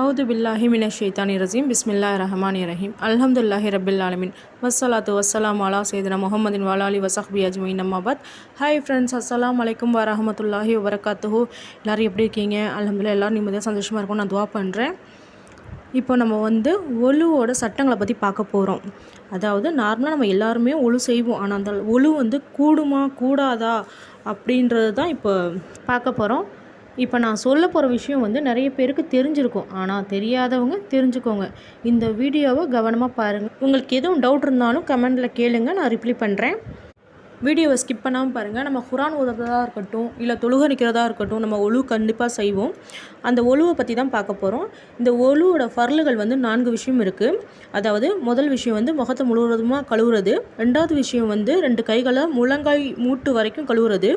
அவுது பில்லாஹி மின ஷைத்தானி ரசீம் பிஸ்மில்லா ரஹமானி ரஹீம் அல்ஹம்துல்லாஹி ரபில் ஆலமின் வஸ்ஸலாத்து வஸ்ஸலாம் அலா சைதனா முகமதின் வாலாலி வசஹ்பி அஜ்மீன் அம்மாபாத் ஹாய் ஃப்ரெண்ட்ஸ் அஸ்ஸலாம் வலைக்கம் வரமத்துல்லாஹி வபரகாத்துஹு எல்லோரும் எப்படி இருக்கீங்க? அலமதுல்லா எல்லோரும் நிம்மதியாக சந்தோஷமாக இருக்கும். நான் துவா பண்ணுறேன் இப்போ நம்ம வந்து ஒழுவோட சட்டங்களை பற்றி பார்க்க போகிறோம் அதாவது நார்மலாக நம்ம எல்லாருமே ஒழு செய்வோம். ஆனால் அந்த ஒழு வந்து கூடுமா கூடாதா அப்படின்றது தான் இப்போ பார்க்க போகிறோம் இப்போ நான் சொல்ல போகிற விஷயம் வந்து நிறைய பேருக்கு தெரிஞ்சிருக்கும். ஆனால் தெரியாதவங்க தெரிஞ்சுக்கோங்க. இந்த வீடியோவை கவனமாக பாருங்கள் உங்களுக்கு எதுவும் டவுட் இருந்தாலும் கமெண்டில் கேளுங்க. நான் ரிப்ளை பண்ணுறேன் வீடியோவை ஸ்கிப் பண்ணாமல் பாருங்கள் நம்ம குரான் ஓதுறதா இருக்கட்டும் இல்லை தொழுக நிற்கிறதா இருக்கட்டும் நம்ம ஒழு கண்டிப்பாக செய்வோம். அந்த ஒழுவை பற்றி தான் பார்க்க போகிறோம் இந்த ஒழுவோட ஃபர்லுகள் வந்து நான்கு விஷயம் இருக்குது அதாவது முதல் விஷயம் வந்து முகத்தை முழுவதுமாக கழுவுறது. ரெண்டாவது விஷயம் வந்து ரெண்டு கைகளை முழங்காய் மூட்டு வரைக்கும் கழுவுறது.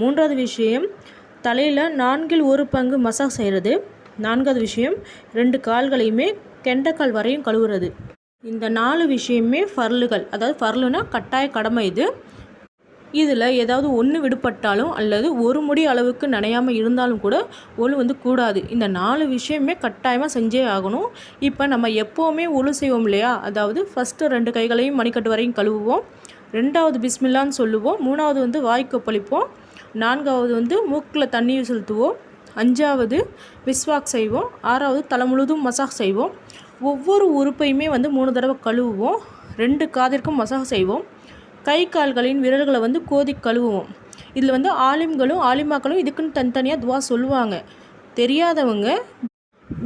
மூன்றாவது விஷயம் தலையில் நான்கில் ஒரு பங்கு மசாஜ் செய்கிறது நான்காவது விஷயம் ரெண்டு கால்களையுமே கெண்டக்கால் வரையும் கழுவுறது. இந்த நாலு விஷயமே ஃபர்லுகள் அதாவது ஃபர்லுனா கட்டாய கடமை இது. இதில் ஏதாவது ஒன்று விடுபட்டாலும் அல்லது ஒரு முடி அளவுக்கு நனையாமல் இருந்தாலும் கூட ஒழு வந்து கூடாது. இந்த நாலு விஷயமே கட்டாயமாக செஞ்சே ஆகணும். இப்போ நம்ம எப்போவுமே ஒழு செய்வோம் இல்லையா? அதாவது ஃபஸ்ட்டு ரெண்டு கைகளையும் மணிக்கட்டு வரையும் கழுவுவோம். ரெண்டாவது பிஸ்மில்லான்னு சொல்லுவோம். மூணாவது வந்து வாய்க்கு பழிப்போம் நான்காவது வந்து மூக்கில் தண்ணீர் செலுத்துவோம். அஞ்சாவது விஸ்வாக் செய்வோம். ஆறாவது தலை முழுதும் மசாஜ் செய்வோம். ஒவ்வொரு உறுப்பையுமே வந்து மூணு தடவை கழுவுவோம். ரெண்டு காதிற்கும் மசாஜ் செய்வோம். கை கால்களின் விரல்களை வந்து கோதி கழுவுவோம். இதில் வந்து ஆலிம்களும் ஆலிமாக்களும் இதுக்குன்னு தனித்தனியாக துவா சொல்லுவாங்க. தெரியாதவங்க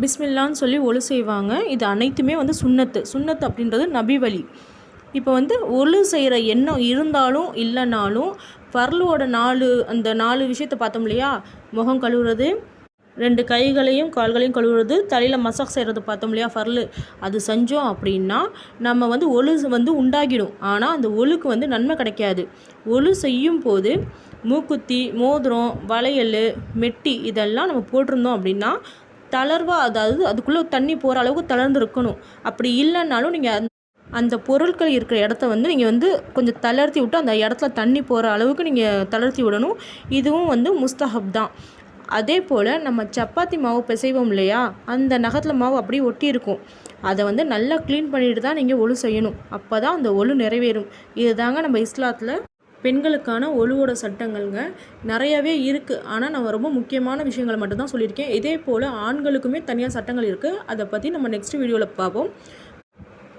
பிஸ்மில்லான்னு சொல்லி ஒழு செய்வாங்க. இது அனைத்துமே வந்து சுண்ணத்து. சுண்ணத்து அப்படின்றது நபி வழி இப்போ வந்து ஒழு செய்கிற எண்ணம் இருந்தாலும் இல்லைனாலும் ஃபர்லுவோட நாலு அந்த நாலு விஷயத்த பார்த்தோம் இல்லையா? முகம் கழுவுறது ரெண்டு கைகளையும் கால்களையும் கழுவுறது தலையில் மசாக் செய்கிறது பார்த்தோம் இல்லையா ஃபர்லு அது செஞ்சோம் அப்படின்னா நம்ம வந்து ஒழு வந்து உண்டாகிடும். ஆனால் அந்த ஒழுக்கு வந்து நன்மை கிடைக்காது. ஒழு செய்யும் போது மூக்குத்தி மோதிரம் வளையல் மெட்டி இதெல்லாம் நம்ம போட்டிருந்தோம் அப்படின்னா தளர்வாக அதாவது அதுக்குள்ளே தண்ணி போகிற அளவுக்கு தளர்ந்து இருக்கணும் அப்படி இல்லைன்னாலும் நீங்கள் அந்த பொருட்கள் இருக்கிற இடத்த வந்து நீங்கள் வந்து கொஞ்சம் தளர்த்தி விட்டு அந்த இடத்துல தண்ணி போகிற அளவுக்கு நீங்கள் தளர்த்தி விடணும். இதுவும் வந்து முஸ்தஹப் தான். அதே போல் நம்ம சப்பாத்தி மாவு பிசைவோம் இல்லையா? அந்த நகத்தில் மாவு அப்படியே ஒட்டி இருக்கும். அதை வந்து நல்லா க்ளீன் பண்ணிட்டு தான் நீங்கள் ஒழு செய்யணும். அப்போ தான் அந்த ஒழு நிறைவேறும். இது தாங்க நம்ம இஸ்லாத்தில் பெண்களுக்கான ஒழுவோட சட்டங்கள்ங்க. நிறையவே இருக்குது ஆனால் நான் ரொம்ப முக்கியமான விஷயங்களை மட்டும்தான் சொல்லியிருக்கேன். இதே போல் ஆண்களுக்குமே தனியாக சட்டங்கள் இருக்குது அதை பற்றி நம்ம நெக்ஸ்ட் வீடியோவில் பார்ப்போம்.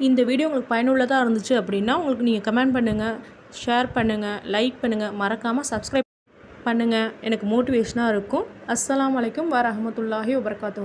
இந்த வீடியோ உங்களுக்கு பயனுள்ளதாக இருந்துச்சு அப்படின்னா உங்களுக்கு நீங்கள் கமெண்ட் பண்ணுங்கள் ஷேர் பண்ணுங்கள் லைக் பண்ணுங்கள் மறக்காமல் சப்ஸ்கிரைப் பண்ணுங்கள் எனக்கு மோட்டிவேஷனாக இருக்கும். அஸ்லாம் வலைக்கம் வரமத்துல்லாஹி வபர்காத்து